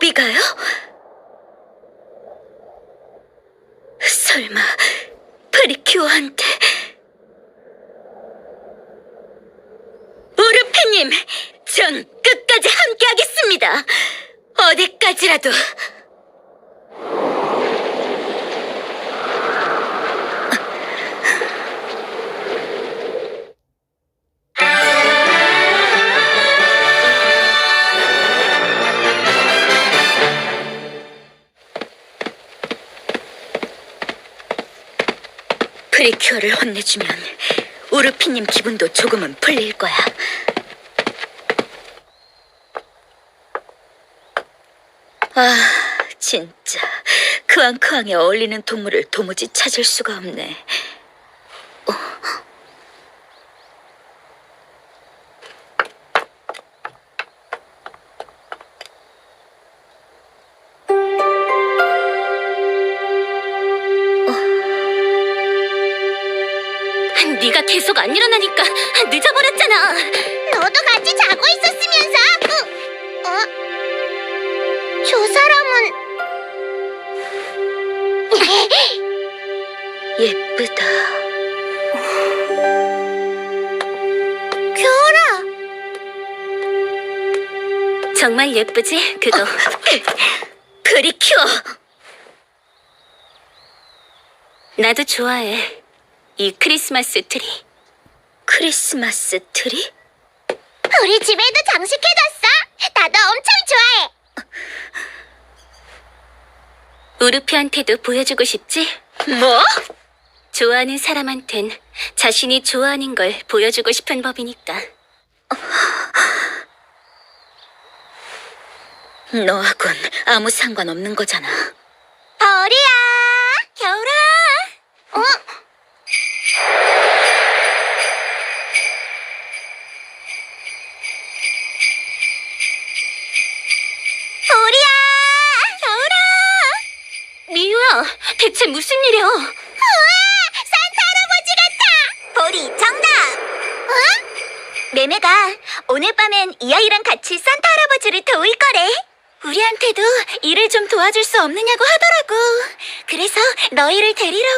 로비가요? 설마 프리큐어한테 우르페님, 전 끝까지 함께하겠습니다. 어디까지라도. 프리큐어를 혼내주면 우르피님 기분도 조금은 풀릴 거야. 아, 진짜 크앙크앙에 어울리는 동물을 도무지 찾을 수가 없네. 네가 계속 안 일어나니까 늦어버렸잖아. 너도 같이 자고 있었으면서. 어? 어? 저 사람은 예쁘다. 교라. 정말 예쁘지? 그거. 프리큐어. 나도 좋아해. 이 크리스마스 트리. 크리스마스 트리? 우리 집에도 장식해뒀어. 나도 엄청 좋아해. 우르피한테도 보여주고 싶지? 뭐? 좋아하는 사람한텐 자신이 좋아하는 걸 보여주고 싶은 법이니까. 너하곤 아무 상관없는 거잖아. 대체 무슨 일이야? 우와! 산타 할아버지 같아! 보리 정답! 어? 매매가 오늘 밤엔 이 아이랑 같이 산타 할아버지를 도울 거래. 우리한테도 일을 좀 도와줄 수 없느냐고 하더라고. 그래서 너희를 데리러...